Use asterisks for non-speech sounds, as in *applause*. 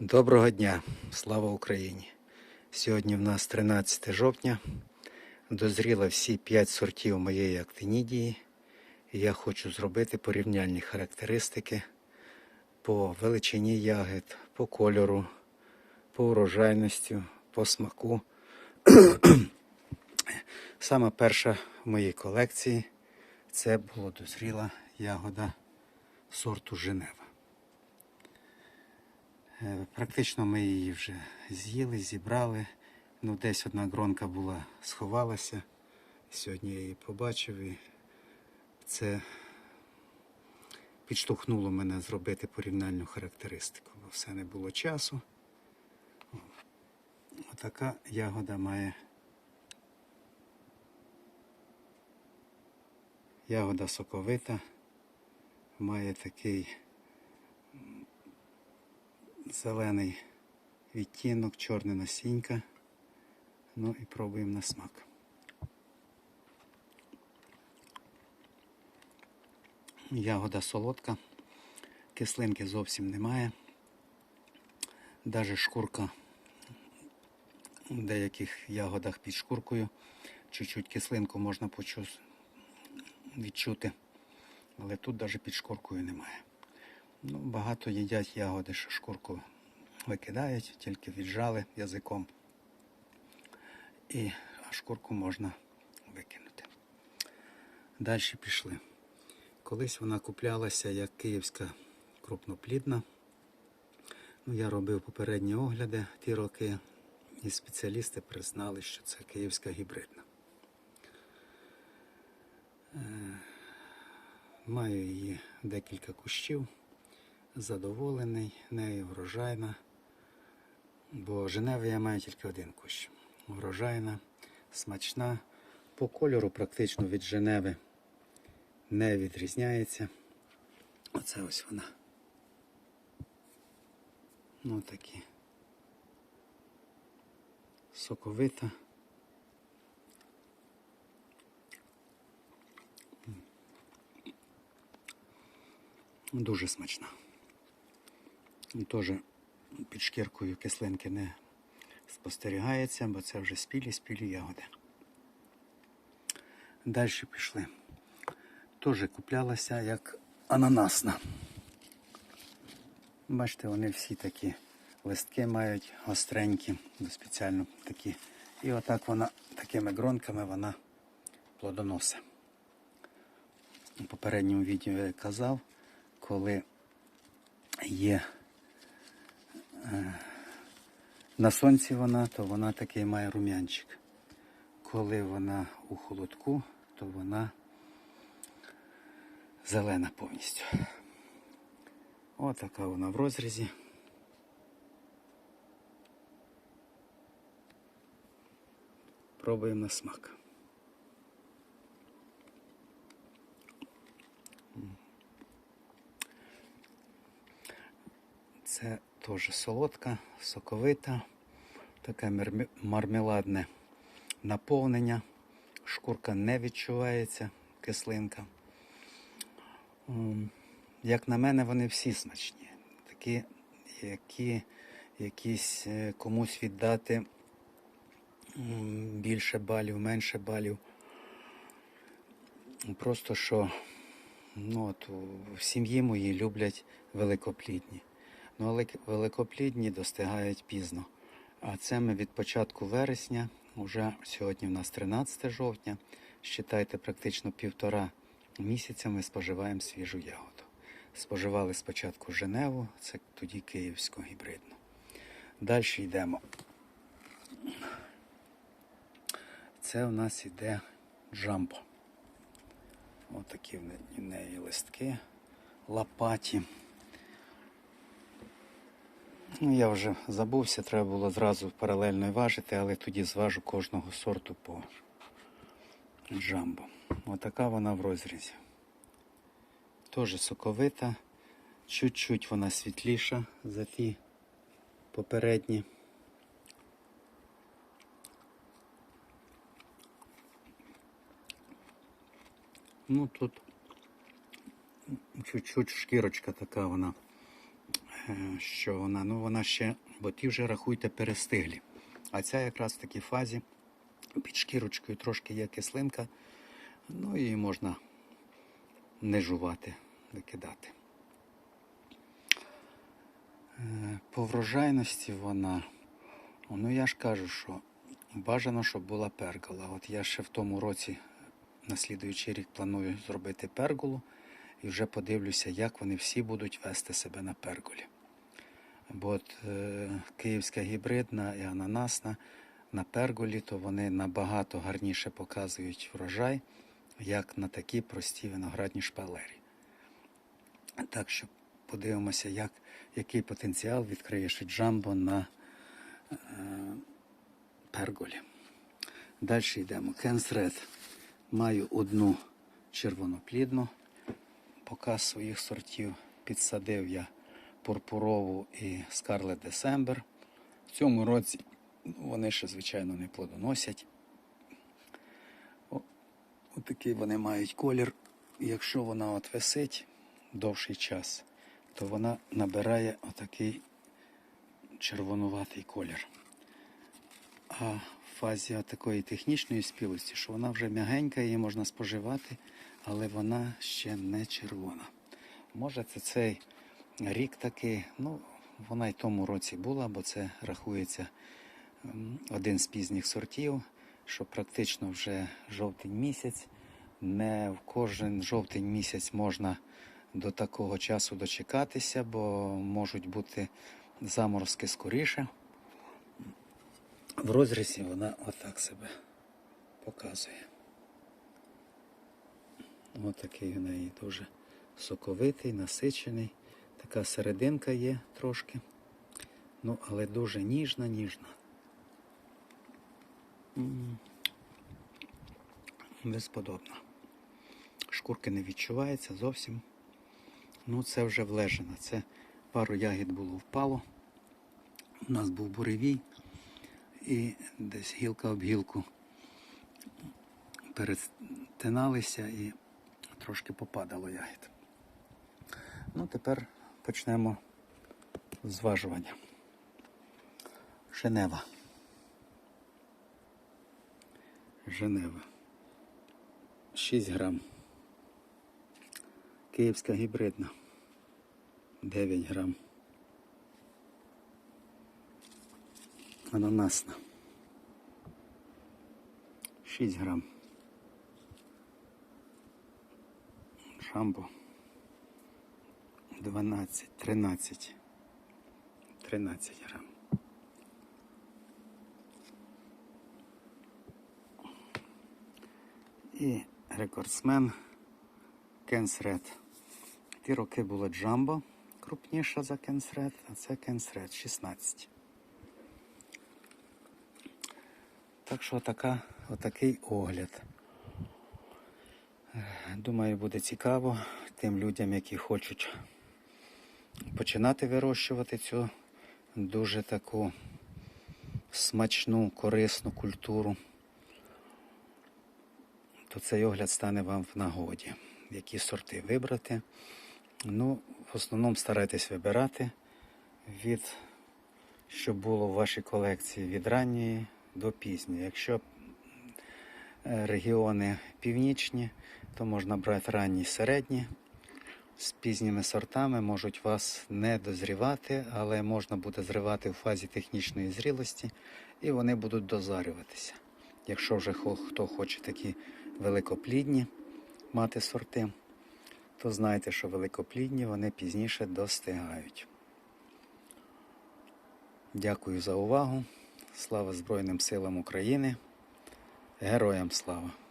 Доброго дня, слава Україні! Сьогодні в нас 13 жовтня. Дозріло всі 5 сортів моєї актинідії. Я хочу зробити порівняльні характеристики по величині ягід, по кольору, по урожайності, по смаку. *clears throat* Саме перша в моїй колекції це була дозріла ягода сорту Женева. Е, Практично ми її вже з'їли, зібрали. Ну, десь одна гронка була, сховалася. Сьогодні я її побачив і це підштовхнуло мене зробити порівняльну характеристику, бо все не було часу. Отака ягода має. Ягода соковита, має такий зелений відтінок, чорне насінька. Ну і пробуємо на смак. Ягода солодка, кислинки зовсім немає. Даже шкурка в деяких ягодах під шкуркою. Чуть-чуть кислинку можна відчути. Але тут навіть під шкуркою немає. Ну, багато їдять ягоди, що шкурку викидають, тільки віджали язиком. І шкурку можна викинути. Далі пішли. Колись вона куплялася як київська крупноплідна. Ну, я робив попередні огляди ті роки, і спеціалісти признали, що це київська гібридна. Е, Маю її декілька кущів задоволений, нею врожайна. Бо Женеви я маю тільки один кущ. Врожайна, смачна. По кольору практично від Женеви не відрізняється. Оце ось вона. Ну такі. Соковита. Дуже смачна. І Теж під шкіркою кислинки не спостерігається, бо це вже спілі, спілі ягоди. Далі пішли. Теж куплялася як ананасна. Бачите, вони всі такі листки мають гостренькі, ну, спеціально такі. І отак вона такими гронками вона плодоносить. У попередньому відео я казав, коли є на сонці вона, то вона такий має рум'янчик. Коли вона у холодку, то вона зелена повністю. Отака вона в розрізі. Пробуємо на смак. Це теж солодка, соковита, таке мармеладне наповнення. Шкурка не відчувається, кислинка. Як на мене, вони всі смачні. Такі, які якісь е, комусь віддати більше балів, менше балів. Просто що ну, от, в сім'ї моїй люблять великоплідні. Ну, великоплідні достигають пізно. А це ми від початку вересня, вже сьогодні у нас 13 жовтня. Считайте, практично півтора місяця ми споживаємо свіжу ягоду. Споживали спочатку Женеву, це тоді київську гібридну. Далі йдемо. Це у нас іде джамбо. Отакі в неї листки лопаті. Ну, я вже забувся, треба було зразу паралельно важити, але тоді зважу кожного сорту по джамбо. Отака вона в розрізі. Теж соковита, чуть-чуть вона світліша за ті попередні. Ну тут чуть-чуть шкірочка така вона що вона, ну вона ще, бо ті вже рахуйте перестиглі. А ця якраз в такій фазі під шкірочкою трошки є кислинка, ну і можна не жувати, викидати. Е, По врожайності вона, ну я ж кажу, що бажано, щоб була пергола. От я ще в тому році, на слідуючий рік, планую зробити перголу і вже подивлюся, як вони всі будуть вести себе на перголі. Бо от е, київська гібридна і ананасна на перголі, то вони набагато гарніше показують врожай, як на такі прості виноградні шпалері. Так що подивимося, як, який потенціал відкриє Шиджамбо на е, перголі. Далі йдемо. Кенсред. Маю одну червоноплідну. Показ своїх сортів підсадив я пурпурову і Scarlet December. В цьому році вони ще, звичайно, не плодоносять. Отакий вони мають колір. Якщо вона от висить довший час, то вона набирає отакий червонуватий колір. А в фазі такої технічної спілості, що вона вже м'ягенька, її можна споживати, але вона ще не червона. Може, це цей рік такий, ну, вона й тому році була, бо це рахується один з пізніх сортів, що практично вже жовтень місяць. Не в кожен жовтень місяць можна до такого часу дочекатися, бо можуть бути заморозки скоріше. В розрізі вона отак себе показує. Отакий в неї дуже соковитий, насичений. Така серединка є трошки. Ну, але дуже ніжна, ніжна. Безподобна. Шкурки не відчувається зовсім. Ну, це вже влежено. Це пару ягід було впало. У нас був буревій і десь гілка об гілку перетиналися і трошки попадало ягід. Ну, тепер почнемо зважування. Женева. Женева. 6 грам. Київська гібридна. 9 грам. Ананасна. 6 грам. Шамбо. 12, 13. 13 грам. І рекордсмен Кенсред. Ті роки було Джамбо крупніша за Кенсред, а це Кенсред 16. Так що така, отакий огляд. Думаю, буде цікаво тим людям, які хочуть починати вирощувати цю дуже таку смачну, корисну культуру, то цей огляд стане вам в нагоді, які сорти вибрати. Ну, в основному старайтесь вибирати від, щоб було в вашій колекції від ранньої до пізньої. Якщо е, регіони північні, то можна брати ранні середні. З пізніми сортами можуть вас не дозрівати, але можна буде зривати в фазі технічної зрілості, і вони будуть дозарюватися. Якщо вже хто хоче такі великоплідні мати сорти, то знайте, що великоплідні вони пізніше достигають. Дякую за увагу. Слава Збройним силам України. Героям слава!